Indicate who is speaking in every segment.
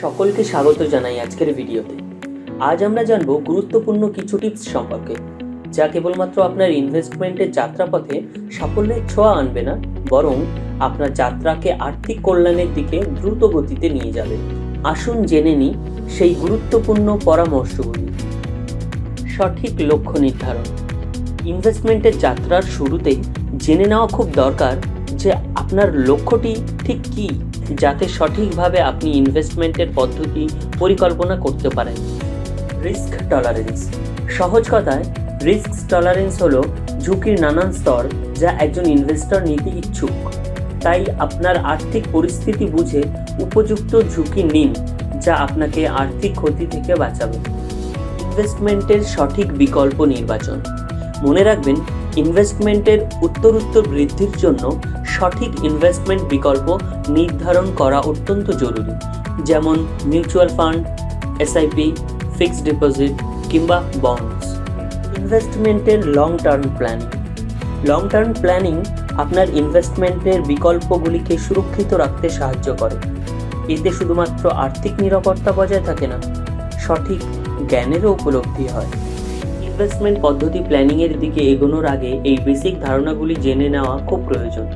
Speaker 1: সকলকে স্বাগত জানাই আজকের ভিডিওতে। আজ আমরা জানব গুরুত্বপূর্ণ কিছু টিপস সম্পর্কে, যা কেবলমাত্র আপনার ইনভেস্টমেন্টের যাত্রাপথে সাফল্যের ছোঁয়া আনবে না, বরং আপনার যাত্রাকে আর্থিক কল্যাণের দিকে দ্রুত গতিতে নিয়ে যাবে। আসুন জেনে নিই সেই গুরুত্বপূর্ণ পরামর্শগুলি। সঠিক লক্ষ্য নির্ধারণ। ইনভেস্টমেন্টের যাত্রার শুরুতেই জেনে নেওয়া খুব দরকার যে আপনার লক্ষ্যটি ঠিক কী, যাতে সঠিকভাবে আপনি ইনভেস্টমেন্টের পদ্ধতি পরিকল্পনা করতে পারেন। রিস্ক টলারেন্স সহজ কথায় রিস্ক টলারেন্স হলো ঝুঁকির নানান স্তর যা একজন ইনভেস্টর নিতে ইচ্ছুক। তাই আপনার আর্থিক পরিস্থিতি বুঝে উপযুক্ত ঝুঁকি নিন, যা আপনাকে আর্থিক ক্ষতি থেকে বাঁচাবে। ইনভেস্টমেন্টের সঠিক বিকল্প নির্বাচন। মনে রাখবেন ইনভেস্টমেন্টের উত্তরোত্তর বৃদ্ধির জন্য সঠিক ইনভেস্টমেন্ট বিকল্প নির্ধারণ করা অত্যন্ত জরুরি। যেমন mutual fund SIP fixed deposit কিংবা বন্ডস ইনভেস্টমেন্টের long term planning long term planning আপনার ইনভেস্টমেন্টের বিকল্পগুলিকে সুরক্ষিত রাখতে সাহায্য করে। এতে শুধুমাত্র আর্থিক নিরাপত্তা বজায় থাকে না, সঠিক জ্ঞানেরও উপলব্ধি হয়। ইনভেস্টমেন্ট পদ্ধতি প্ল্যানিংয়ের দিকে এগোনোর আগে এই বেসিক ধারণাগুলি জেনে নেওয়া খুব প্রয়োজন।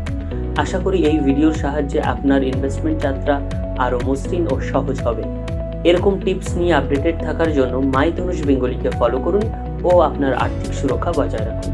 Speaker 1: আশা করি এই ভিডিওর সাহায্যে আপনার ইনভেস্টমেন্ট যাত্রা আরও মসৃণ ও সহজ হবে। এরকম টিপস নিয়ে আপডেটেড থাকার জন্য মাই ধনুষ বেঙ্গলিকে ফলো করুন ও আপনার আর্থিক সুরক্ষা বজায় রাখুন।